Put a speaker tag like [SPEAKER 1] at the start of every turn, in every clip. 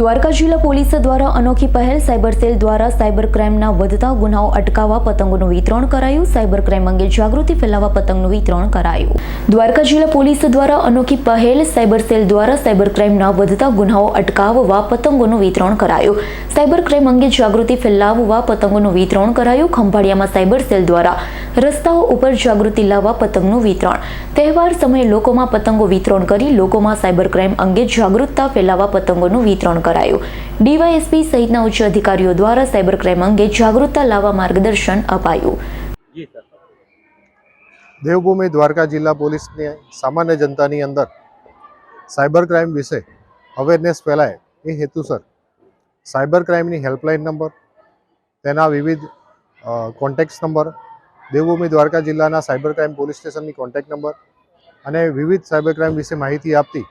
[SPEAKER 1] દ્વારકા જિલ્લા પોલીસ દ્વારા અનોખી પહેલ સાયબર સેલ દ્વારા સાયબર ક્રાઇમના વધતા ગુનાઓ અટકાવવા પતંગોનું વિતરણ કરાયું. સાયબર ક્રાઇમ અંગે જાગૃતિ ફેલાવવા પતંગનું વિતરણ કરાયું. દ્વારકા જિલ્લા પોલીસ દ્વારા અનોખી પહેલ સાયબર સેલ દ્વારા સાયબર ક્રાઇમના વધતા ગુનાઓ અટકાવવા પતંગોનું વિતરણ કરાયું. સાયબર ક્રાઇમ અંગે જાગૃતિ ફેલાવવા પતંગોનું વિતરણ કરાયું. ખંભાળિયામાં સાયબર સેલ દ્વારા રસ્તાઓ ઉપર જાગૃતિ લાવવા પતંગનું વિતરણ. તહેવાર સમયે લોકોમાં પતંગો વિતરણ કરી લોકોમાં સાયબર ક્રાઇમ અંગે જાગૃતતા ફેલાવવા પતંગોનું વિતરણ કરાયું. ડીવાયએસપી સહિતના ઉચ્ચ અધિકારીઓ દ્વારા સાયબર ક્રાઇમ અંગે જાગૃતતા લાવવા માર્ગદર્શન અપાયું.
[SPEAKER 2] દેવભૂમિ દ્વારકા જિલ્લા પોલીસની સામાન્ય જનતાની અંદર સાયબર ક્રાઇમ વિશે અવેરનેસ ફેલાય એ હેતુસર સાયબર ક્રાઇમની હેલ્પલાઇન નંબર તેના વિવિધ કોન્ટેક્ટ નંબર દેવભૂમિ દ્વારકા જિલ્લાના સાયબર ક્રાઇમ પોલીસ સ્ટેશનની કોન્ટેક્ટ નંબર અને વિવિધ સાયબર ક્રાઇમ વિશે માહિતી આપતી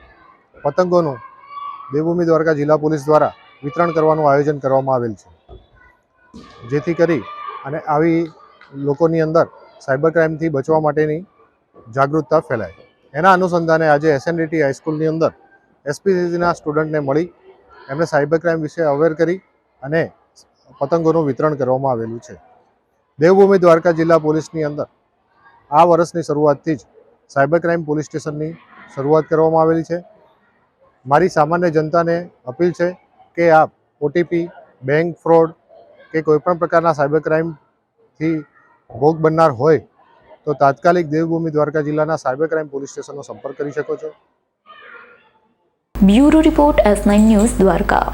[SPEAKER 2] પતંગોનું દેવભૂમિ દ્વારકા જિલ્લા પોલીસ દ્વારા વિતરણ કરવાનું આયોજન કરવામાં આવેલ છે. જેથી કરી અને આવી લોકોની અંદર સાયબર ક્રાઇમથી બચવા માટેની જાગૃતતા ફેલાય. એના અનુસંધાને આજે એસએનડીટી હાઈસ્કૂલની અંદર એસપીસીસીના સ્ટુડન્ટને મળી એમને સાયબર ક્રાઇમ વિશે અવેર કરી અને પતંગોનું વિતરણ કરવામાં આવેલું છે. દેવભૂમિ દ્વારકા જિલ્લા પોલીસની અંદર આ વર્ષની શરૂઆતથી જ સાયબર ક્રાઇમ પોલીસ સ્ટેશનની શરૂઆત કરવામાં આવેલી છે. મારી સામાન્ય જનતાને અપીલ છે કે આપ ઓટીપી બેંક ફ્રોડ કે કોઈપણ પ્રકારના સાયબર ક્રાઇમથી ભોગ બનનાર હોય તો તાત્કાલિક દેવભૂમિ દ્વારકા જિલ્લાના સાયબર ક્રાઇમ પોલીસ સ્ટેશનનો સંપર્ક કરી શકો છો.
[SPEAKER 1] Bureau report S nine news Dwarka.